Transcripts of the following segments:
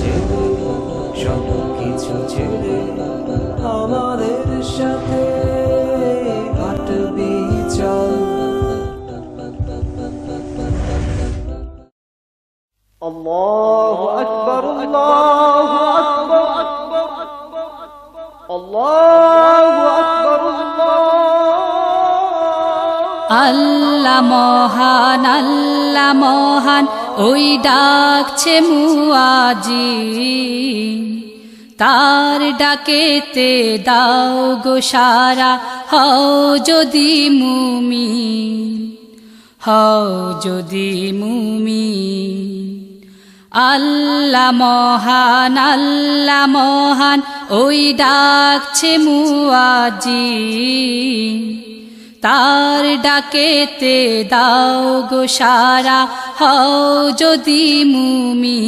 জেনে সব কিছু ছেড়ে আমাদের সাথে হাঁটবি চল الله أكبر الله أكبر الله أكبر الله আল্লাহ মহান আল্লাহ মহান ওই ডাকছে মুআজি তার ডাকেতে দাও গো সারা, হও যদি মুমি হও যদি মুমি আল্লাহ মহান আল্লাহ মহান, ওই ডাকছে মুআজি তার ডাকেতে দাও গো সারা, হও যদি মুমি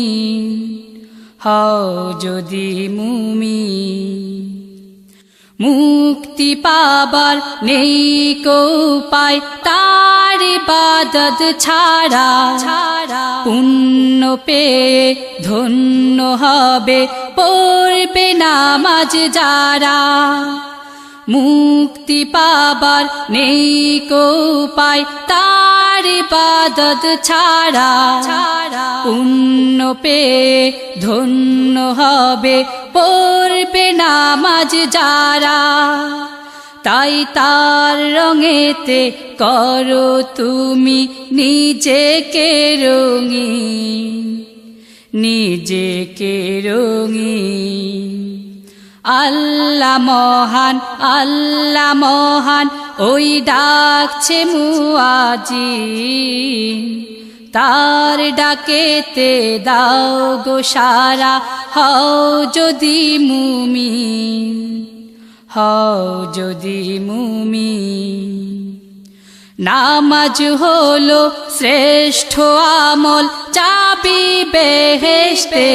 হও যদি মুমি মুক্তি পাবার নেই কো পায় তার বাদত ছাড়া ছাড়া। পুণ্য পেয়ে ধন্য হবে, পড়বে নামাজ যারা। মুক্তি পাবার নেই কো পায় তার বাদত ছাড়া। পুণ্য পেয়ে ধন্য হবে পড়বে নামাজ যারা। তাই তার রঙেতে করো তুমি নিজেকে রঙিন নিজেকে রঙিন। আল্লাহ মহান আল্লাহ মহান, ওই ডাকছে মুআজি তার ডাকেতে দাও গো সারা, হও যদি মুমি হও যদি মুমি নামাজ হলো শ্রেষ্ঠ আমল, চাবি বেহেস্তে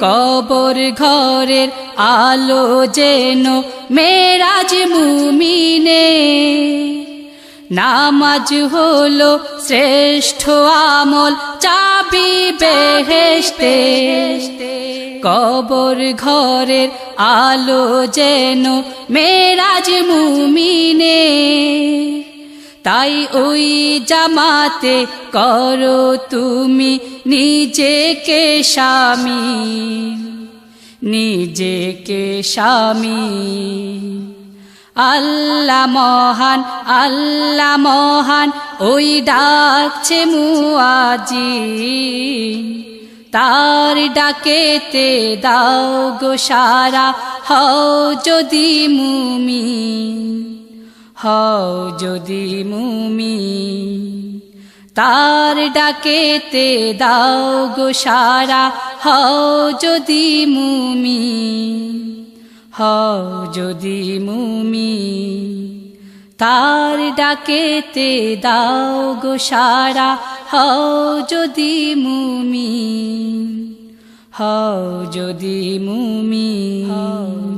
কবর ঘরের আলো যেন মেরাজ মুমিনে। নামাজ হলো শ্রেষ্ঠ আমল, চাবি বেহেস্তে কবর ঘরের আলো যেন মেরাজ মুমিনে। তাই ওই জামাতে করো তুমি নিজেকে স্বামী। নিজেকে স্বামী। আল্লাহ মহান আল্লাহ মহান, ওই ডাকছে মুআজি তার ডাকেতে দাও গো সারা, হও যদি মুমি হও যদি মুমি। তার ডাকেতে দাও গো সারা, হও যদি মুমি। হও যদি মুমি। তার ডাকেতে দাও গো সারা, হও যদি মুমি। হও যদি মুমি। হও